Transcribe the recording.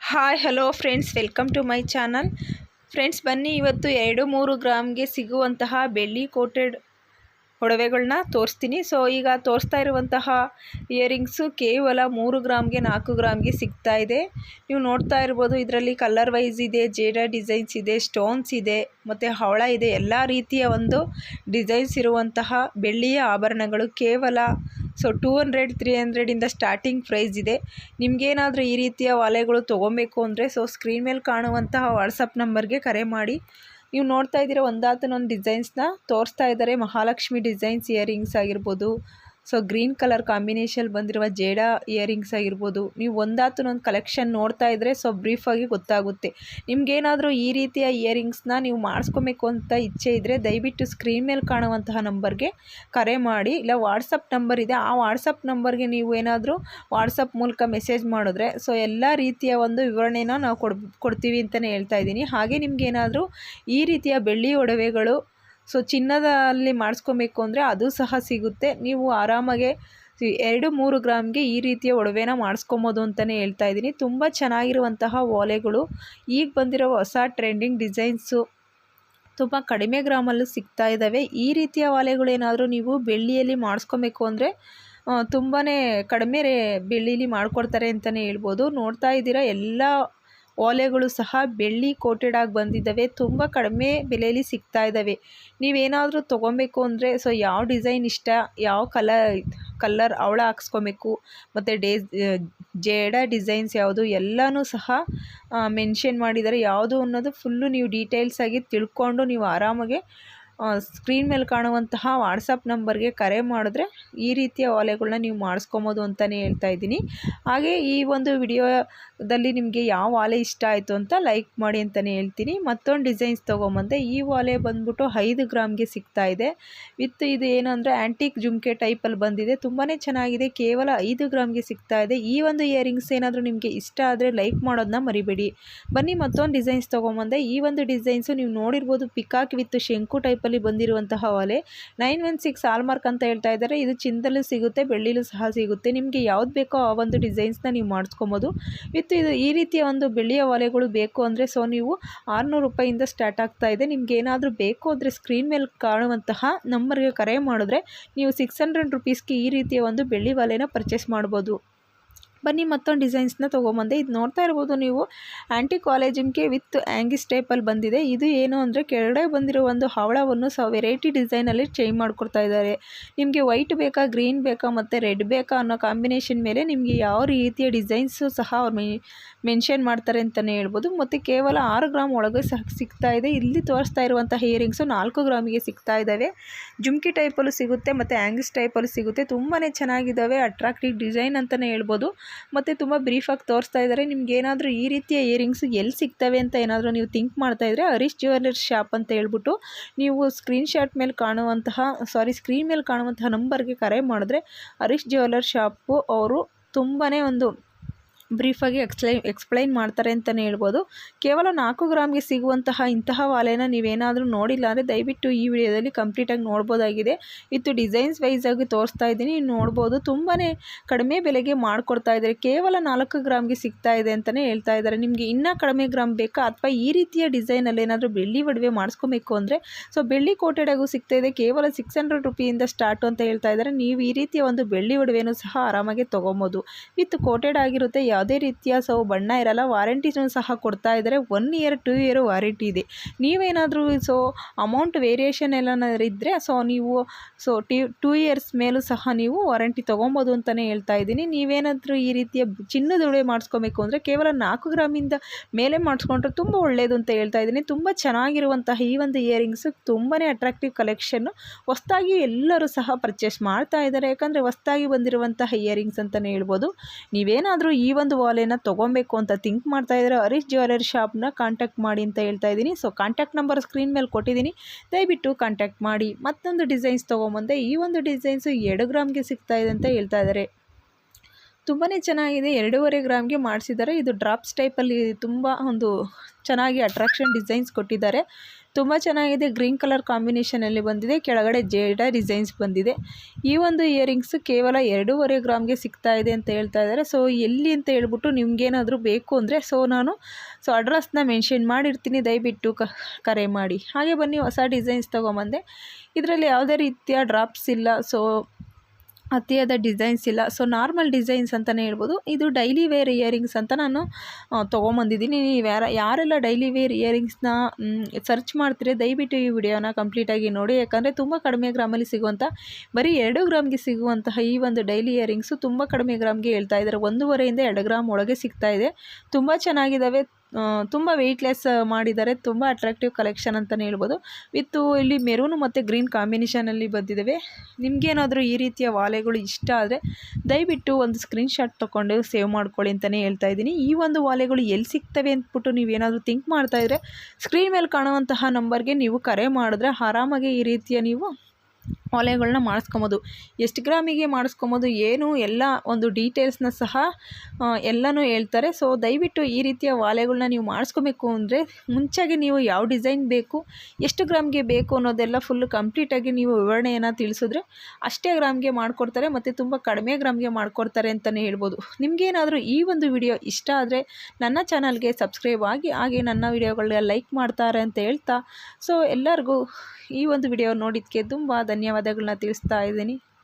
Hi, hello friends, welcome to my channel. Friends, ಬನ್ನಿ ಇವತ್ತು ಎರಡು ಮೂರು ಗ್ರಾಮ್ಗೆ ಸಿಗುವಂತಹ ಬೆಳ್ಳಿ ಕೋಟೆಡ್ ಒಡವೆಗಳನ್ನ ತೋರಿಸ್ತೀನಿ. ಸೊ ಈಗ ತೋರಿಸ್ತಾ ಇರುವಂತಹ ಇಯರಿಂಗ್ಸು ಕೇವಲ ಮೂರು ಗ್ರಾಮ್ಗೆ ನಾಲ್ಕು ಗ್ರಾಮ್ಗೆ ಸಿಗ್ತಾ ಇದೆ. ನೀವು ನೋಡ್ತಾ ಇರ್ಬೋದು, ಇದರಲ್ಲಿ ಕಲರ್ ವೈಸ್ ಇದೆ ಜೇಡ ಡಿಸೈನ್ಸ್ ಇದೆ ಸ್ಟೋನ್ಸ್ ಇದೆ, ಮತ್ತು ಹವಳ ಇದೆ. ಎಲ್ಲ ರೀತಿಯ ಒಂದು ಡಿಸೈನ್ಸ್ ಇರುವಂತಹ ಬೆಳ್ಳಿಯ ಆಭರಣಗಳು ಕೇವಲ ಸೊ ಟೂ ಹಂಡ್ರೆಡ್, ತ್ರೀ ಹಂಡ್ರೆಡಿಂದ ಸ್ಟಾರ್ಟಿಂಗ್ ಪ್ರೈಸ್ ಇದೆ. ನಿಮಗೇನಾದರೂ ಈ ರೀತಿಯ ವಾಲೆಗಳು ತೊಗೊಬೇಕು ಅಂದರೆ ಸೊ ಸ್ಕ್ರೀನ್ ಮೇಲೆ ಕಾಣುವಂತಹ ವಾಟ್ಸಪ್ ನಂಬರ್ಗೆ ಕರೆ ಮಾಡಿ. ನೀವು ನೋಡ್ತಾ ಇದ್ದೀರ ಒಂದಾತನೊಂದು ಡಿಸೈನ್ಸ್ನ ತೋರಿಸ್ತಾ ಇದ್ದಾರೆ ಮಹಾಲಕ್ಷ್ಮಿ ಡಿಸೈನ್ಸ್ ಇಯರಿಂಗ್ಸ್ ಆಗಿರ್ಬೋದು ಸೊ ಗ್ರೀನ್ ಕಲರ್ ಕಾಂಬಿನೇಷನ್ ಬಂದಿರುವ ಜೇಡ ಇಯರಿಂಗ್ಸ್ ಆಗಿರ್ಬೋದು, ನೀವು ಒಂದಾತನೊಂದು ಕಲೆಕ್ಷನ್ ನೋಡ್ತಾ ಇದ್ದರೆ ಸೊ ಬ್ರೀಫಾಗಿ ಗೊತ್ತಾಗುತ್ತೆ. ನಿಮಗೇನಾದರೂ ಈ ರೀತಿಯ ಇಯರಿಂಗ್ಸ್ನ ನೀವು ಮಾಡಿಸ್ಕೊಬೇಕು ಅಂತ ಇಚ್ಛೆ ಇದ್ದರೆ ದಯವಿಟ್ಟು ಸ್ಕ್ರೀನ್ ಮೇಲೆ ಕಾಣುವಂತಹ ನಂಬರ್ಗೆ ಕರೆ ಮಾಡಿ. ಇಲ್ಲ ವಾಟ್ಸಪ್ ನಂಬರ್ ಇದೆ. ಆ ವಾಟ್ಸಪ್ ನಂಬರ್ಗೆ ನೀವು ಏನಾದರೂ ವಾಟ್ಸಪ್ ಮೂಲಕ ಮೆಸೇಜ್ ಮಾಡಿದ್ರೆ ಸೊ ಎಲ್ಲ ರೀತಿಯ ಒಂದು ವಿವರಣೆನ ನಾವು ಕೊಡ್, ಕೊಡ್ತೀವಿ ಅಂತಲೇ ಹೇಳ್ತಾ ಇದ್ದೀನಿ. ಹಾಗೆ ನಿಮಗೇನಾದರೂ ಈ ರೀತಿಯ ಬೆಳ್ಳಿ ಒಡವೆಗಳು ಸೊ ಚಿನ್ನದಲ್ಲಿ ಮಾಡಿಸ್ಕೊಬೇಕು ಅಂದರೆ ಅದು ಸಹ ಸಿಗುತ್ತೆ. ನೀವು ಆರಾಮಾಗೆ ಎರಡು ಮೂರು ಗ್ರಾಮ್ಗೆ ಈ ರೀತಿಯ ಒಡವೆನ ಮಾಡಿಸ್ಕೊಬೋದು ಅಂತಲೇ ಹೇಳ್ತಾ ಇದ್ದೀನಿ. ತುಂಬ ಚೆನ್ನಾಗಿರುವಂತಹ ಓಲೆಗಳು. ಈಗ ಬಂದಿರೋ ಹೊಸ ಟ್ರೆಂಡಿಂಗ್ ಡಿಸೈನ್ಸು ತುಂಬ ಕಡಿಮೆ ಗ್ರಾಮಲ್ಲೂ ಸಿಗ್ತಾ ಇದ್ದಾವೆ. ಈ ರೀತಿಯ ವಾಲೆಗಳು ಏನಾದರೂ ನೀವು ಬೆಳ್ಳಿಯಲ್ಲಿ ಮಾಡಿಸ್ಕೊಬೇಕು ಅಂದರೆ ತುಂಬಾ ಕಡಿಮೆ ರೇ, ಬೆಳ್ಳೀಲಿ ಮಾಡಿಕೊಡ್ತಾರೆ ಅಂತಲೇ ಹೇಳ್ಬೋದು. ನೋಡ್ತಾ ಇದ್ದೀರಾ, ಎಲ್ಲ ಓಲೆಗಳು ಸಹ ಬೆಳ್ಳಿ ಕೋಟೆಡ್ ಆಗಿ ಬಂದಿದ್ದಾವೆ. ತುಂಬ ಕಡಿಮೆ ಬೆಲೆಯಲ್ಲಿ ಸಿಗ್ತಾ ಇದ್ದಾವೆ. ನೀವೇನಾದರೂ ತೊಗೊಬೇಕು ಅಂದರೆ ಸೊ ಯಾವ ಡಿಸೈನ್ ಇಷ್ಟ, ಯಾವ ಕಲರ್ ಕಲ್ಲರ್ ಅವಳ ಹಾಕ್ಸ್ಕೊಬೇಕು, ಮತ್ತು ಡೇ, ಜೇಡ ಡಿಸೈನ್ಸ್ ಯಾವುದು, ಎಲ್ಲನೂ ಸಹ ಮೆನ್ಷನ್ ಮಾಡಿದ್ದಾರೆ. ಯಾವುದು ಅನ್ನೋದು ಫುಲ್ಲು ನೀವು ಡೀಟೇಲ್ಸಾಗಿ ತಿಳ್ಕೊಂಡು ನೀವು ಆರಾಮಾಗಿ ಸ್ಕ್ರೀನ್ ಮೇಲೆ ಕಾಣುವಂತಹ ವಾಟ್ಸಪ್ ನಂಬರ್ಗೆ ಕರೆ ಮಾಡಿದ್ರೆ ಈ ರೀತಿಯ ಓಲೆಗಳನ್ನ ನೀವು ಮಾಡಿಸ್ಕೊಬೋದು ಅಂತಲೇ ಹೇಳ್ತಾ ಇದ್ದೀನಿ. ಹಾಗೆ ಈ ಒಂದು ವಿಡಿಯೋದಲ್ಲಿ ನಿಮಗೆ ಯಾವ ಓಲೆ ಇಷ್ಟ ಆಯಿತು ಅಂತ ಲೈಕ್ ಮಾಡಿ ಅಂತಲೇ ಹೇಳ್ತೀನಿ. ಮತ್ತೊಂದು ಡಿಸೈನ್ಸ್ ತೊಗೊಂಬಂದೆ. ಈ ಓಲೆ ಬಂದ್ಬಿಟ್ಟು ಐದು ಗ್ರಾಮ್ಗೆ ಸಿಗ್ತಾ ಇದೆ. ವಿತ್ ಇದು ಏನು ಅಂದರೆ ಆ್ಯಂಟಿಕ್ ಜುಮ್ಕೆ ಟೈಪಲ್ಲಿ ಬಂದಿದೆ. ತುಂಬಾ ಚೆನ್ನಾಗಿದೆ. ಕೇವಲ ಐದು ಗ್ರಾಮ್ಗೆ ಸಿಗ್ತಾ ಇದೆ. ಈ ಒಂದು ಇಯರಿಂಗ್ಸ್ ಏನಾದರೂ ನಿಮಗೆ ಇಷ್ಟ ಆದರೆ ಲೈಕ್ ಮಾಡೋದನ್ನ ಮರಿಬೇಡಿ. ಬನ್ನಿ ಮತ್ತೊಂದು ಡಿಸೈನ್ಸ್ ತೊಗೊಂಬಂದೆ. ಈ ಒಂದು ಡಿಸೈನ್ಸು ನೀವು ನೋಡಿರ್ಬೋದು. ಪಿಕಾಕ್ ವಿತ್ ಶಂಕು ಟೈಪ್ ಟೈಪಲ್ಲಿ ಬಂದಿರುವಂತಹ ಒಲೆ. ನೈನ್ ಒನ್ ಸಿಕ್ಸ್ ಆಲ್ಮಾರ್ಕ್ ಅಂತ ಹೇಳ್ತಾ ಇದ್ದಾರೆ. ಇದು ಚಿನ್ನದಲ್ಲೂ ಸಿಗುತ್ತೆ, ಬೆಳ್ಳಿಲೂ ಸಹ ಸಿಗುತ್ತೆ. ನಿಮಗೆ ಯಾವ್ದು ಬೇಕೋ ಆ ಒಂದು ಡಿಸೈನ್ಸ್ನ ನೀವು ಮಾಡಿಸ್ಕೊಬೋದು. ವಿತ್ ಇದು ಈ ರೀತಿಯ ಒಂದು ಬೆಳ್ಳಿಯ ಒಲೆಗಳು ಬೇಕು ಅಂದರೆ ಸೊ ನೀವು ಆರುನೂರು ರೂಪಾಯಿಂದ ಸ್ಟಾರ್ಟ್ ಆಗ್ತಾ ಇದೆ. ನಿಮ್ಗೆ ಏನಾದರೂ ಬೇಕು ಅಂದರೆ ಸ್ಕ್ರೀನ್ ಮೇಲೆ ಕಾಣುವಂತಹ ನಂಬರ್ಗೆ ಕರೆ ಮಾಡಿದ್ರೆ ನೀವು ಸಿಕ್ಸ್ ಹಂಡ್ರೆಡ್ ರುಪೀಸ್ಗೆ ಈ ರೀತಿಯ ಒಂದು ಬೆಳ್ಳಿ ಒಲೆನ ಪರ್ಚೇಸ್ ಮಾಡ್ಬೋದು. ಬನ್ನಿ ಮತ್ತೊಂದು ಡಿಸೈನ್ಸ್ನ ತೊಗೊಂಬಂದೆ. ಇದು ನೋಡ್ತಾ ಇರ್ಬೋದು ನೀವು. ಆ್ಯಂಟಿ ಕಾಲೇಜಿಮ್ಗೆ ವಿತ್ ಆ್ಯಂಗಿಸ್ ಟೈಪಲ್ಲಿ ಬಂದಿದೆ. ಇದು ಏನು ಅಂದರೆ ಕೆಳಗಡೆ ಬಂದಿರೋ ಒಂದು ಹವಳವನ್ನು ಸ ವೆರೈಟಿ ಡಿಸೈನಲ್ಲಿ ಚೇಂಜ್ ಮಾಡ್ಕೊಡ್ತಾ ಇದ್ದಾರೆ. ನಿಮಗೆ ವೈಟ್ ಬೇಕಾ, ಗ್ರೀನ್ ಬೇಕಾ, ಮತ್ತು ರೆಡ್ ಬೇಕಾ ಅನ್ನೋ ಕಾಂಬಿನೇಷನ್ ಮೇಲೆ ನಿಮಗೆ ಯಾವ ರೀತಿಯ ಡಿಸೈನ್ಸು ಸಹ ಅವ್ರು ಮೆನ್ಷನ್ ಮಾಡ್ತಾರೆ ಅಂತಲೇ ಹೇಳ್ಬೋದು. ಮತ್ತು ಕೇವಲ ಆರು ಗ್ರಾಮ್ ಒಳಗೆ ಸಹ ಸಿಗ್ತಾ ಇದೆ. ಇಲ್ಲಿ ತೋರಿಸ್ತಾ ಇರುವಂಥ ಇಯರಿಂಗ್ಸು ನಾಲ್ಕು ಗ್ರಾಮಿಗೆ ಸಿಗ್ತಾ ಇದ್ದಾವೆ. ಜುಮ್ಕಿ ಟೈಪಲ್ಲೂ ಸಿಗುತ್ತೆ, ಮತ್ತು ಆ್ಯಂಗಿಸ್ ಟೈಪಲ್ಲೂ ಸಿಗುತ್ತೆ. ತುಂಬಾ ಚೆನ್ನಾಗಿದ್ದಾವೆ. ಅಟ್ರಾಕ್ಟಿವ್ ಡಿಸೈನ್ ಅಂತಲೇ ಹೇಳ್ಬೋದು. ಮತ್ತು ತುಂಬ ಬ್ರೀಫಾಗಿ ತೋರಿಸ್ತಾ ಇದ್ದಾರೆ. ನಿಮ್ಗೆ ಏನಾದರೂ ಈ ರೀತಿಯ ಇಯರಿಂಗ್ಸ್ ಎಲ್ಲಿ ಸಿಗ್ತವೆ ಅಂತ ಏನಾದರೂ ನೀವು ಥಿಂಕ್ ಮಾಡ್ತಾ ಇದ್ದರೆ ಹರೀಶ್ ಜ್ಯುವೆಲ್ಲರ್ಸ್ ಶಾಪ್ ಅಂತ ಹೇಳ್ಬಿಟ್ಟು ನೀವು ಸ್ಕ್ರೀನ್ ಶಾಟ್ ಮೇಲೆ ಕಾಣುವಂತಹ ಸಾರಿ ಸ್ಕ್ರೀನ್ ಮೇಲೆ ಕಾಣುವಂತಹ ನಂಬರ್ಗೆ ಕರೆ ಮಾಡಿದ್ರೆ ಹರೀಶ್ ಜ್ಯುವೆಲ್ಲರ್ ಶಾಪು ಅವರು ತುಂಬಾ ಒಂದು ಬ್ರೀಫಾಗಿ ಎಕ್ಸ್ಪ್ಲೈ ಎಕ್ಸ್ಪ್ಲೈನ್ ಮಾಡ್ತಾರೆ ಅಂತಲೇ ಹೇಳ್ಬೋದು. ಕೇವಲ ನಾಲ್ಕು ಗ್ರಾಮ್ಗೆ ಸಿಗುವಂತಹ ಇಂತಹ ವಾಲೆನ ನೀವೇನಾದರೂ ನೋಡಿಲ್ಲ ಅಂದರೆ ದಯವಿಟ್ಟು ಈ ವಿಡಿಯೋದಲ್ಲಿ ಕಂಪ್ಲೀಟಾಗಿ ನೋಡ್ಬೋದಾಗಿದೆ. ಇತ್ತು ಡಿಸೈನ್ಸ್ ವೈಸಾಗಿ ತೋರಿಸ್ತಾ ಇದ್ದೀನಿ. ನೋಡ್ಬೋದು. ತುಂಬಾ ಕಡಿಮೆ ಬೆಲೆಗೆ ಮಾಡಿಕೊಡ್ತಾ ಇದ್ದಾರೆ. ಕೇವಲ ನಾಲ್ಕು ಗ್ರಾಮ್ಗೆ ಸಿಗ್ತಾ ಇದೆ ಅಂತಲೇ ಹೇಳ್ತಾ ಇದ್ದಾರೆ. ನಿಮಗೆ ಇನ್ನೂ ಕಡಿಮೆ ಗ್ರಾಮ್ ಬೇಕಾ? ಅಥವಾ ಈ ರೀತಿಯ ಡಿಸೈನಲ್ಲಿ ಏನಾದರೂ ಬೆಳ್ಳಿ ಒಡವೆ ಮಾಡಿಸ್ಕೊಬೇಕು ಅಂದರೆ? ಸೊ, ಬೆಳ್ಳಿ ಕೋಟೆಡಾಗೂ ಸಿಗ್ತಾ ಇದೆ. ಕೇವಲ ಸಿಕ್ಸ್ ಹಂಡ್ರೆಡ್ ರುಪಿಯಿಂದ ಸ್ಟಾರ್ಟು ಅಂತ ಹೇಳ್ತಾ ಇದ್ದಾರೆ. ನೀವು ಈ ರೀತಿಯ ಒಂದು ಬೆಳ್ಳಿ ಒಡವೆಯೂ ಸಹ ಆರಾಮಾಗಿ ತೊಗೊಬೋದು. ವಿತ್ ಕೋಟೆಡ್ ಆಗಿರುತ್ತೆ. ಯಾವುದೇ ರೀತಿಯ ಸೊ ಬಣ್ಣ ಇರಲ್ಲ ವಾರಂಟಿನೂ ಸಹ ಕೊಡ್ತಾ ಇದ್ದಾರೆ. One year two year warranty ಇದೆ. ನೀವೇನಾದರೂ ಸೊ ಅಮೌಂಟ್ ವೇರಿಯೇಷನ್ ಎಲ್ಲನಾದ್ರು ಇದ್ದರೆ ಸೊ ನೀವು ಸೊ ಟಿ ಟೂ ಇಯರ್ಸ್ ಮೇಲೂ ಸಹ ನೀವು ವಾರಂಟಿ ತೊಗೊಬೋದು ಅಂತಲೇ ಹೇಳ್ತಾ ಇದ್ದೀನಿ. ನೀವೇನಾದರೂ ಈ ರೀತಿಯ ಚಿನ್ನದ ಉಳೆ ಮಾಡಿಸ್ಕೋಬೇಕು ಅಂದರೆ ಕೇವಲ ನಾಲ್ಕು ಗ್ರಾಮಿಂದ ಮೇಲೆ ಮಾಡಿಸ್ಕೊಂಡ್ರೆ ತುಂಬ ಒಳ್ಳೆಯದು ಅಂತ ಹೇಳ್ತಾ ಇದ್ದೀನಿ. ತುಂಬ ಚೆನ್ನಾಗಿರುವಂತಹ ಈ ಒಂದು ಇಯರಿಂಗ್ಸು ತುಂಬಾ ಅಟ್ರಾಕ್ಟಿವ್ ಕಲೆಕ್ಷನ್ನು ಹೊಸ್ದಾಗಿ ಎಲ್ಲರೂ ಸಹ ಪರ್ಚೇಸ್ ಮಾಡ್ತಾ ಇದ್ದಾರೆ. ಯಾಕಂದರೆ ಹೊಸ್ದಾಗಿ ಬಂದಿರುವಂತಹ ಇಯರಿಂಗ್ಸ್ ಅಂತಲೇ ಹೇಳ್ಬೋದು. ನೀವೇನಾದರೂ ಈ ವಾಲೆನ ತೊಗೊಬೇಕು ಅಂತ ಥಿಂಕ್ ಮಾಡ್ತಾ ಇದ್ದಾರೆ ಹರೀಶ್ ಜ್ಯುವೆಲರಿ ಶಾಪ್ನ ಕಾಂಟ್ಯಾಕ್ಟ್ ಮಾಡಿ ಅಂತ ಹೇಳ್ತಾ ಇದ್ದೀನಿ. ಸೊ ಕಾಂಟ್ಯಾಕ್ಟ್ ನಂಬರ್ ಸ್ಕ್ರೀನ್ ಮೇಲೆ ಕೊಟ್ಟಿದ್ದೀನಿ. ದಯವಿಟ್ಟು ಕಾಂಟ್ಯಾಕ್ಟ್ ಮಾಡಿ. ಮತ್ತೊಂದು ಡಿಸೈನ್ಸ್ ತೊಗೊಂಬಂದೆ ಈ ಒಂದು ಡಿಸೈನ್ಸು ಎರಡು ಗ್ರಾಮ್ಗೆ ಸಿಗ್ತಾ ಇದೆ ಅಂತ ಹೇಳ್ತಾ ಇದ್ದಾರೆ. ತುಂಬಾ ಚೆನ್ನಾಗಿದೆ. ಎರಡೂವರೆ ಗ್ರಾಮ್ಗೆ ಮಾಡಿಸಿದ್ದಾರೆ. ಇದು ಡ್ರಾಪ್ಸ್ ಟೈಪಲ್ಲಿ ತುಂಬ ಒಂದು ಚೆನ್ನಾಗಿ ಅಟ್ರಾಕ್ಷನ್ ಡಿಸೈನ್ಸ್ ಕೊಟ್ಟಿದ್ದಾರೆ. ತುಂಬ ಚೆನ್ನಾಗಿದೆ. ಗ್ರೀನ್ ಕಲರ್ ಕಾಂಬಿನೇಷನಲ್ಲಿ ಬಂದಿದೆ. ಕೆಳಗಡೆ ಜೇಡ ಡಿಸೈನ್ಸ್ ಬಂದಿದೆ. ಈ ಒಂದು ಇಯರಿಂಗ್ಸ್ ಕೇವಲ ಎರಡೂವರೆ ಗ್ರಾಮ್ಗೆ ಸಿಗ್ತಾ ಇದೆ ಅಂತ ಹೇಳ್ತಾ ಇದ್ದಾರೆ. ಸೊ, ಎಲ್ಲಿ ಅಂತ ಹೇಳ್ಬಿಟ್ಟು ನಿಮ್ಗೇನಾದರೂ ಬೇಕು ಅಂದರೆ, ಸೊ, ನಾನು ಸೊ, ಅಡ್ರೆಸ್ನ ಮೆನ್ಷನ್ ಮಾಡಿರ್ತೀನಿ. ದಯವಿಟ್ಟು ಕರೆ ಮಾಡಿ. ಹಾಗೆ ಬನ್ನಿ, ಹೊಸ ಡಿಸೈನ್ಸ್ ತೊಗೊಂಬಂದೆ. ಇದರಲ್ಲಿ ಯಾವುದೇ ರೀತಿಯ ಡ್ರಾಪ್ಸ್ ಇಲ್ಲ. ಸೊ ಅತಿಯಾದ ಡಿಸೈನ್ಸ್ ಇಲ್ಲ. ಸೊ ನಾರ್ಮಲ್ ಡಿಸೈನ್ಸ್ ಅಂತಲೇ ಹೇಳ್ಬೋದು. ಇದು ಡೈಲಿ ವೇರ್ ಇಯರಿಂಗ್ಸ್ ಅಂತ ನಾನು ತೊಗೊಂಬಂದಿದ್ದೀನಿ. ನೀವು ಯಾರ, ಯಾರೆಲ್ಲ ಡೈಲಿ ವೇರ್ ಇಯರಿಂಗ್ಸ್ನ ಸರ್ಚ್ ಮಾಡ್ತೀರಿ, ದಯವಿಟ್ಟು ಈ ವಿಡಿಯೋನ ಕಂಪ್ಲೀಟಾಗಿ ನೋಡಿ. ಯಾಕಂದರೆ ತುಂಬ ಕಡಿಮೆ ಗ್ರಾಮಲ್ಲಿ ಸಿಗುವಂಥ ಬರೀ ಎರಡು ಗ್ರಾಮ್ಗೆ ಸಿಗುವಂತಹ ಈ ಒಂದು ಡೈಲಿ ಇಯರಿಂಗ್ಸು ತುಂಬ ಕಡಿಮೆ ಗ್ರಾಮ್ಗೆ ಹೇಳ್ತಾ ಇದ್ದಾರೆ. ಒಂದೂವರೆಯಿಂದ ಎರಡು ಗ್ರಾಮ್ ಒಳಗೆ ಸಿಗ್ತಾ ಇದೆ. ತುಂಬ ಚೆನ್ನಾಗಿದ್ದಾವೆ. ತುಂಬ ವೆಯ್ಟ್ಲೆಸ್ ಮಾಡಿದ್ದಾರೆ. ತುಂಬ ಅಟ್ರಾಕ್ಟಿವ್ ಕಲೆಕ್ಷನ್ ಅಂತಲೇ ಹೇಳ್ಬೋದು. ವಿತ್ತು ಇಲ್ಲಿ ಮೆರೂನು ಮತ್ತು ಗ್ರೀನ್ ಕಾಂಬಿನೇಷನಲ್ಲಿ ಬಂದಿದ್ದಾವೆ ನಿಮಗೇನಾದರೂ ಈ ರೀತಿಯ ವಾಲೆಗಳು ಇಷ್ಟ ಆದರೆ ದಯವಿಟ್ಟು ಒಂದು ಸ್ಕ್ರೀನ್ಶಾಟ್ ತೊಗೊಂಡು ಸೇವ್ ಮಾಡ್ಕೊಳ್ಳಿ ಅಂತಲೇ ಹೇಳ್ತಾ ಇದ್ದೀನಿ. ಈ ಒಂದು ವಾಲೆಗಳು ಎಲ್ಲಿ ಸಿಗ್ತವೆ ಅಂದ್ಬಿಟ್ಟು ನೀವೇನಾದರೂ ಥಿಂಕ್ ಮಾಡ್ತಾಯಿದ್ರೆ ಸ್ಕ್ರೀನ್ ಮೇಲೆ ಕಾಣುವಂತಹ ನಂಬರ್ಗೆ ನೀವು ಕರೆ ಮಾಡಿದ್ರೆ ಆರಾಮಾಗಿ ಈ ರೀತಿಯ ನೀವು ಓಲೆಗಳನ್ನ ಮಾಡಿಸ್ಕೊಬೋದು. ಎಷ್ಟು ಗ್ರಾಮಿಗೆ ಮಾಡಿಸ್ಕೊಬೋದು ಏನು ಎಲ್ಲ ಒಂದು ಡೀಟೇಲ್ಸ್ನ ಸಹ ಎಲ್ಲನೂ ಹೇಳ್ತಾರೆ. ಸೊ ದಯವಿಟ್ಟು ಈ ರೀತಿಯ ವಾಲೆಗಳನ್ನ ನೀವು ಮಾಡಿಸ್ಕೊಬೇಕು ಅಂದರೆ ಮುಂಚೆಗೆ ನೀವು ಯಾವ ಡಿಸೈನ್ ಬೇಕು, ಎಷ್ಟು ಗ್ರಾಮ್ಗೆ ಬೇಕು ಅನ್ನೋದೆಲ್ಲ ಫುಲ್ಲು ಕಂಪ್ಲೀಟಾಗಿ ನೀವು ವಿವರಣೆಯನ್ನು ತಿಳಿಸಿದ್ರೆ ಅಷ್ಟೇ ಗ್ರಾಮ್ಗೆ ಮಾಡಿಕೊಡ್ತಾರೆ, ಮತ್ತು ತುಂಬ ಕಡಿಮೆ ಗ್ರಾಮ್ಗೆ ಮಾಡಿಕೊಡ್ತಾರೆ ಅಂತಲೇ ಹೇಳ್ಬೋದು. ನಿಮಗೇನಾದರೂ ಈ ಒಂದು ವಿಡಿಯೋ ಇಷ್ಟ ಆದರೆ ನನ್ನ ಚಾನಲ್ಗೆ ಸಬ್ಸ್ಕ್ರೈಬ್ ಆಗಿ, ಹಾಗೆ ನನ್ನ ವಿಡಿಯೋಗಳನ್ನ ಲೈಕ್ ಮಾಡ್ತಾರೆ ಅಂತ ಹೇಳ್ತಾ. ಸೊ ಎಲ್ಲರಿಗೂ ಈ ಒಂದು ವಿಡಿಯೋ ನೋಡಿದ್ದಕ್ಕೆ ತುಂಬ ಧನ್ಯವಾದಗಳನ್ನ ತಿಳಿಸ್ತಾ ಇದ್ದೀನಿ.